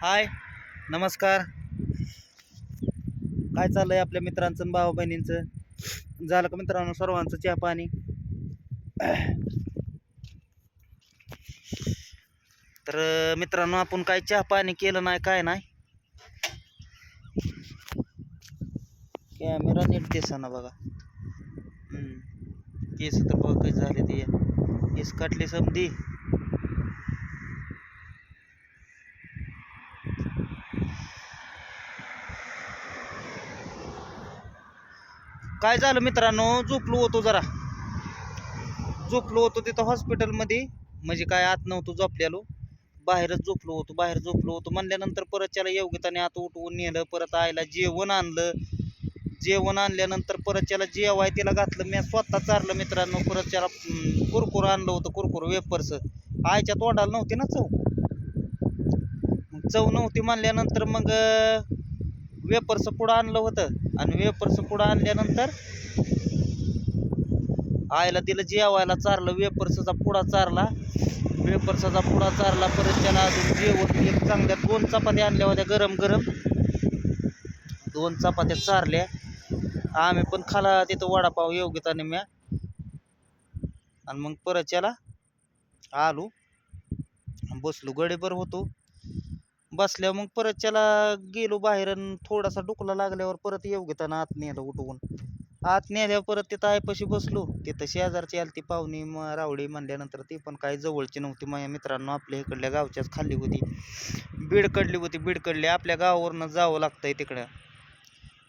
हाय नमस्कार. काय चाललंय आपल्या मित्रांचं आणि भावा बहिणींचं? झालं का मित्रांनो सर्वांचं चहा पाणी? तर मित्रांनो आपण काय चहा पाणी केलं नाही काय नाही? कॅमेरा नीट दिसाना बघा. केस तर बघ झाले ते. केस काटले समधी. काय झालं मित्रांनो? झोपलो होतो जरा. झोपलो होतो तिथं हॉस्पिटलमध्ये म्हणजे काय आत नव्हतो झोपल्यालो बाहेरच झोपलो होतो बाहेर झोपलो होतो. म्हणल्यानंतर परत त्याला योग्यताने आत उठवून नेलं परत आईला जेवण आणलं. जेवण आणल्यानंतर परत त्याला जेवाय तिला घातलं. मी स्वतः चारलं मित्रांनो परत त्याला कुरकुर आणलं होतं कुरकुर वेपर्स आईच्या तोंडाला नव्हती ना चव? मग चव नव्हती म्हणल्यानंतर मग वेपर्स पुढं आणलं होतं. आणि वेपर्स पुढं आणल्यानंतर आईला तिला जेवायला चारलं वेपर्सचा पुडा चारला. वेपर्सचा पुडा चारला परत त्याला अजून जेवण एक चांगल्या दोन चपात्या आणल्या होत्या गरम गरम. दोन चपात्या चारल्या. आम्ही पण खाला तिथं वडापाव योग्यताने म्या. आणि मग परत त्याला आलो. बसलो गडेभर होतो. बसल्यावर मग परत त्याला गेलो बाहेर आणि थोडासा डुकला लागल्यावर परत येऊ घेताना आत नेलं उठवून. आत नेल्यावर परत तिथं आयपाशी बसलो. तिथं शेजारची आली ती पाहुणी म रावडी म्हणल्यानंतर ती पण काही जवळची नव्हती. माझ्या मित्रांनो आपल्या इकडल्या गावच्याच खाल्ली होती. बीड कडली होती. बीड कडली आपल्या गावावरनं जावं लागतंय तिकडं.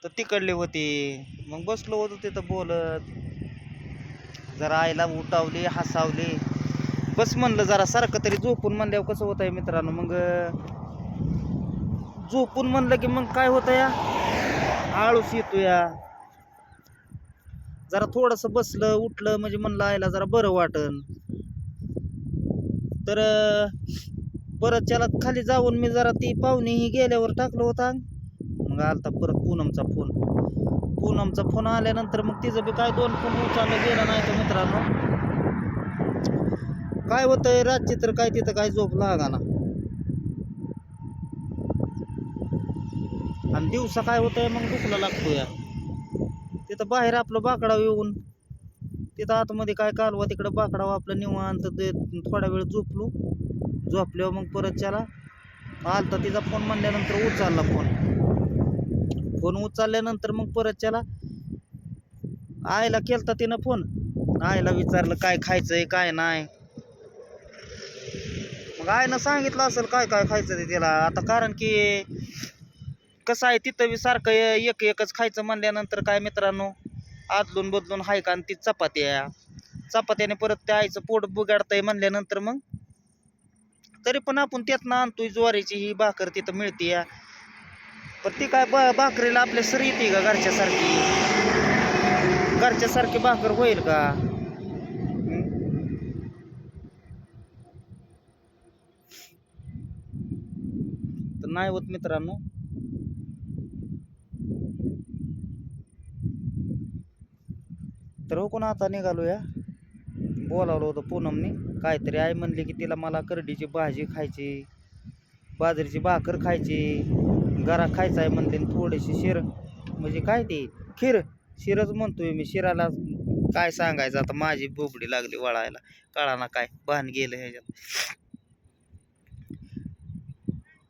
तर तिकडली होती. मग बसलो होतो तिथं बोलत. जरा आईला उठावली हसावली. बस म्हणलं जरा सारखं तरी झोपून म्हणल्यावर कसं होत आहे मित्रांनो? मग झोपून म्हणलं की मग काय होतं या? आळूस येतो या. जरा थोडंसं बसलं उठलं म्हणजे म्हणलं आयला जरा बरं वाटन. तर परत त्याला खाली जाऊन मी जरा ती पाहुणी ही गेल्यावर टाकलं होतं. मग आलता परत पूनमचा फोन. पूनमचा फोन आल्यानंतर मग तिचं बी काय दोन फोन उचललं गेलं नाही तर मित्रांनो? काय होतंय रातची तर काय तिथं काय झोप लागाना. आणि दिवसा काय होतंय मग दुखला लागतो या तिथं बाहेर आपलं बाकडा येऊन तिथं आतमध्ये काय कालवा तिकडं बाकडाव आपलं निवांत ते थोडा वेळ झोपलो. झोपल्यावर मग परत त्याला आलता तिचा फोन म्हणल्यानंतर उचलला फोन. फोन उचलल्यानंतर मग परत त्याला आईला केलता तिनं फोन. आईला विचारलं काय खायचंय काय नाही? मग आईनं सांगितलं असेल काय काय खायचं ते तिला? आता कारण की कसं आहे तिथं बी सारखं ए- एक एकच खायचं म्हणल्यानंतर काय मित्रांनो? आदलून बदलून हाय का आणि ती चपात्या? चपात्याने परत त्या आईचं पोट बिघडतंय म्हणल्यानंतर मग? तरी पण आपण त्यातनं आणतोय ज्वारीची ही भाकर तिथं मिळते या. पण ती काय बा भाकरीला आपल्या सर येते का घरच्यासारखी? घरच्यासारखी भाकर होईल का? हं? तर नाही होत मित्रांनो. रोकून आता निघालो या बोलावलं होतं पूनमने. काहीतरी आई म्हणली की तिला मला करडीची भाजी खायची बाजरीची भाकर खायची घरा खायचा आहे म्हणले आणि थोडीशी शिर. म्हणजे काय ते? खीर? शिरच म्हणतोय मी. शिराला काय सांगायचं आता? माझी बोबडी लागली वळायला. कळाना काय? भान गेलं ह्याच्यात.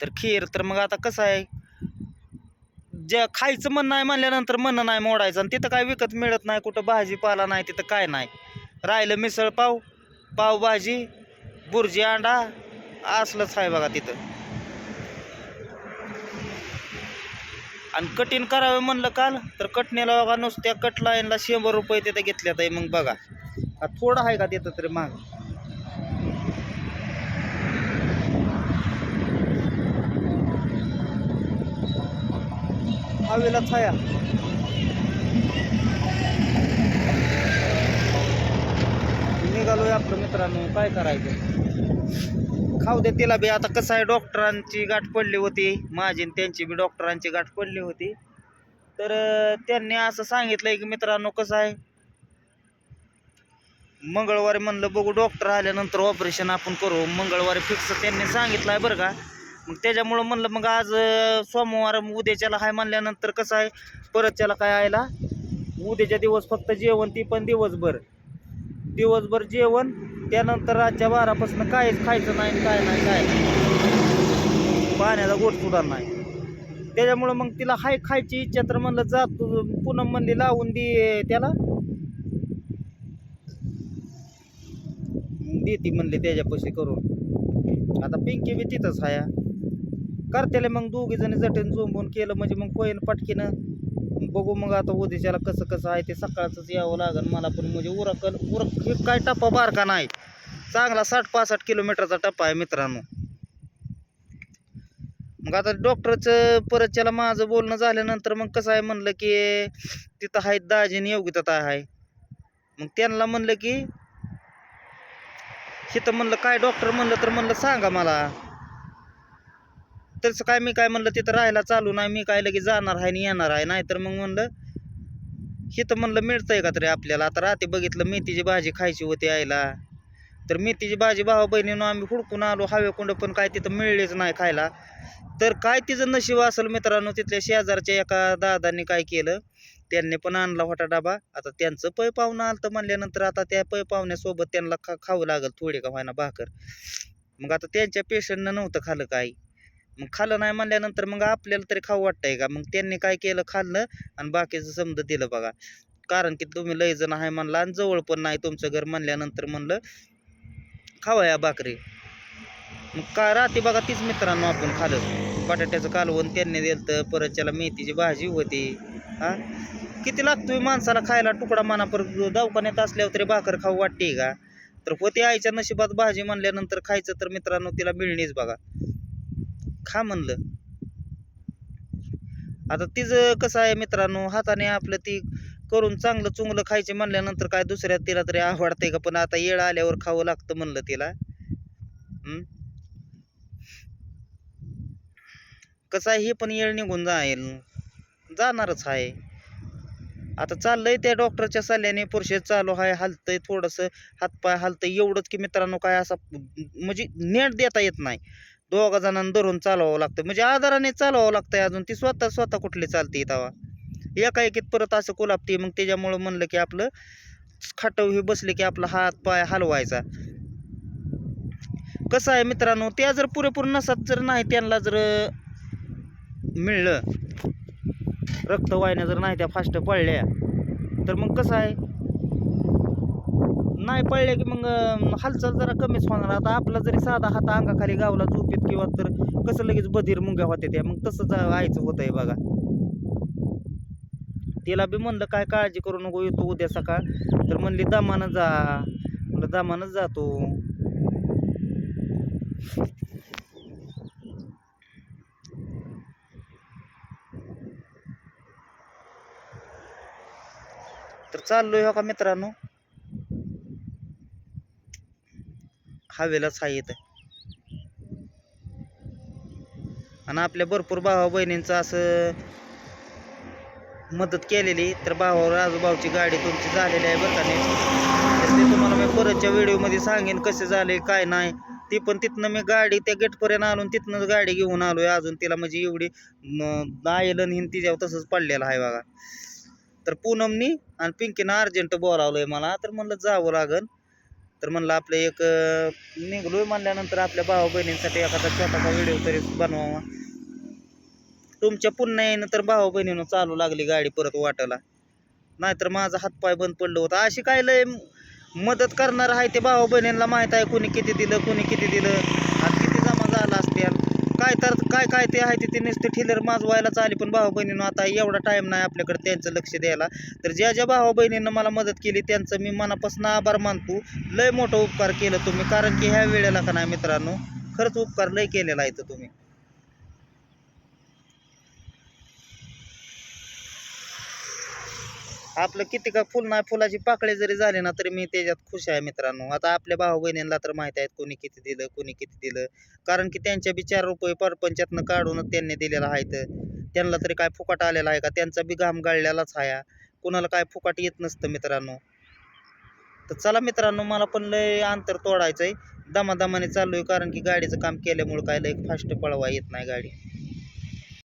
तर खीर तर मग आता कसं आहे? जे खायचं म्हणणं आहे म्हणल्यानंतर म्हणणं नाही मोडायचं आणि तिथं काय विकत मिळत नाही कुठं भाजीपाला नाही तिथं काय नाही. राहिलं मिसळ पाव पावभाजी बुर्जी अंडा असलंच आहे बघा तिथं. आणि कठीण करावे म्हणलं काल तर कटणीला बघा नुसत्या कट लाईनला शंभर रुपये तिथं घेतल्यात आहे मग बघा. थोडं आहे का तिथं तरी महाग हवेला छाया. निघालोय आपलं मित्रांनो काय करायचं? खाऊ दे तिला बी. आता कसं आहे डॉक्टरांची गाठ पडली होती. माझी त्यांची बी डॉक्टरांची गाठ पडली होती. तर त्यांनी असं सांगितलंय की मित्रांनो कसं आहे? मंगळवारी म्हणलं बघू डॉक्टर आल्यानंतर ऑपरेशन आपण करू. मंगळवारी फिक्स त्यांनी सांगितलं आहे बरं का मग त्याच्यामुळं म्हणलं मग आज सोमवार उद्याच्याला हाय म्हणल्यानंतर कसं आहे? परतच्याला काय आयला? उद्याच्या दिवस फक्त जेवण ती पण दिवसभर. दिवसभर जेवण त्यानंतर रातच्या बारापासून काहीच खायचं नाही आणि काय नाही काय नाही. पाण्याचा गोट सुद्धा नाही. त्याच्यामुळं मग तिला हाय खायची इच्छा तर म्हणलं जात पुन्हा म्हणली लावून दे त्याला. देती म्हणले त्याच्यापाशी करून. आता पिंकी बी तिथंच हाया. करतेले मग दोघी जण जटेन झोंबून केलं म्हणजे मग कोयन पटकीनं बघू मग आता उद्याच्याला कसं कसं आहे ते सकाळचंच यावं लागेल मला पण म्हणजे उरकल उरक हे काय टप्पा बारका नाही. चांगला साठ पासष्ट किलोमीटरचा टप्पा आहे मित्रांनो. मग आता डॉक्टरचं परतच्याला माझं बोलणं झाल्यानंतर मग कसं आहे म्हणलं की तिथं आहे दाजीन योग्यता आहे. मग त्यांना म्हणलं की तिथं म्हणलं काय डॉक्टर म्हणलं तर म्हणलं सांगा मला. तसं काय मी काय म्हणलं तिथं राहायला चालू नाही मी काय लगेच जाणार आहे आणि येणार आहे. नाहीतर मग म्हणलं हिथं म्हणलं मिळतंय का तरी आपल्याला? आता रात्री बघितलं मेथीची भाजी खायची होती आईला. तर मेथीची भाजी भावा बहिणीनं आम्ही हुडकून आलो हवेकुंड पण काय तिथं मिळलेच नाही खायला. तर काय तिचं नशीब असेल मित्रांनो तिथल्या शेजारच्या एका दादांनी काय केलं त्यांनी पण आणला होता डबा. आता त्यांचं पै पाहुणं आलं तर म्हणल्यानंतर आता त्या पै पाहुण्यासोबत त्यांना खा खावं लागल थोडे का व्हायना भाकर. मग आता त्यांच्या पेशंटनं नव्हतं खालं काही. मग खाल्लं नाही म्हणल्यानंतर मग आपल्याला तरी खाऊ वाटतंय का? मग त्यांनी काय केलं? खाल्लं आणि बाकीचं समजा दिलं बघा. कारण की तुम्ही लय जण आहे म्हणला आणि जवळ पण नाही तुमचं घर म्हणल्यानंतर म्हणलं खावा या भाकरी. मग का रात्री बघा तीच मित्रांनो आपण खाल्लं. बटाट्याचं कालवण त्यांनी दिलं तर परत त्याला मेथीची भाजी होती. हा? किती लागतोय माणसाला खायला? तुकडा मना पर दवाखान्यात असल्यावर तरी भाकर खाऊ वाटते का? तर होते आईच्या नशिबात भाजी म्हणल्यानंतर खायचं तर मित्रांनो तिला मिळणीच बघा. खा म्हणलं. आता तिचं कसं आहे मित्रांनो हाताने आपलं ती करून चांगलं चुंगलं खायचे म्हणल्यानंतर काय दुसऱ्या तिला तरी आवडतंय का? पण आता येळ आल्यावर खावं लागतं म्हणलं तिला. कसं आहे हे पण येळ निघून जाईल. जाणारच आहे. आता चाललंय त्या डॉक्टरच्या सल्ल्याने पुरुषे चालू आहे हलतंय थोडंसं हातपाय हलतंय एवढंच की मित्रांनो काय असा म्हणजे नेट देता येत नाही. दोघा जणांना धरून चालवावं लागतं. म्हणजे आधाराने चालवावं लागतंय अजून. ती स्वतः स्वतः कुठली चालते तवा. एकाएकीत परत असं कोलापते मग त्याच्यामुळं म्हणलं की आपलं खाटव हे बसले की आपला हात पाय हलवायचा. कसं आहे मित्रांनो त्या जर पुरेपूर नसात जर नाही त्यांना जर मिळलं रक्त वाहिन्या जर नाही त्या फास्ट पळल्या तर मग कसं आहे? नाही पळल्या की मग हालचाल जरा कमीच होणार. आता आपला जरी साधा हात अंगाखाली गावला झोपेत किंवा तर कसं लगेच बधीर मुंग्या होत्या त्या. मग तसंच होत आहे बघा. तिला बी म्हणलं काय काळजी करू नको येतो उद्या सकाळ. तर म्हणली दमानं जा. म्हणलं दामानच जातो. तर चाललोय हो का मित्रांनो? हवेलाच हा येत आणि आपल्या भरपूर भावा बहिणींचं असं मदत केलेली तर भावावर आजोबावची गाडी तुमची झालेली आहे बरं का नाही तर ते तुम्हाला मी परतच्या व्हिडिओमध्ये सांगेन कसे झाले काय नाही ती पण तिथनं मी गाडी त्या गेटपर्यंत आणून आणि तिथनंच गाडी घेऊन आलोय अजून. तिला म्हणजे एवढी आयलन हिन तिच्यावर तसंच पडलेलं आहे बघा. तर पूनमनी आणि पिंकीनं अर्जंट बोलावलं आहे मला तर म्हणलं जावं लागन. तर म्हणलं आपलं एक निघलोय म्हणल्यानंतर आपल्या भावा बहिणींसाठी एखादा छोटासा व्हिडिओ तरी बनवावा. तुमच्या पुन्हा येणं तर भावा बहिणीनं चालू लागली गाडी परत वाटायला. नाहीतर माझा हातपाय बंद पडलं होतं. अशी काय लय मदत करणार आहे ते भावा बहिणींना माहीत आहे कोणी किती दिलं कोणी किती दिलं आणि किती जमा झाला असतील काय तर काय काय ते आहे ते नुसते ठिलर माजवायलाच आली पण भाऊ बहिणीनं आता एवढा टाईम नाही आपल्याकडे त्यांचं लक्ष द्यायला. तर ज्या ज्या भावा बहिणीनं मला मदत केली त्यांचं मी मनापासून आभार मानतो. लय मोठा उपकार केलं तुम्ही कारण की ह्या वेळेला का नाही मित्रांनो खरंच उपकार लय केलेला आहे तुम्ही. आपलं किती का फुल ना फुलाची पाकळी जरी झाली ना तरी मी त्याच्यात खुश आहे मित्रांनो. आता आपल्या भाऊ बहिणींना तर माहीत आहेत कोणी किती दिलं कोणी किती दिलं. कारण की त्यांच्या बी चार रुपये परपंचातनं काढूनच त्यांनी दिलेलं आहे तर त्यांना तरी काय फुकट आलेला आहे का? त्यांचा बी घाम गाळलेलाच आहे. कुणाला काय फुकट येत नसतं मित्रांनो. तर चला मित्रांनो मला पण लय अंतर तोडायचं आहे दमादमाने चाललोय कारण की गाडीचं काम केल्यामुळं काय लय फास्ट पळवा येत नाही गाडी.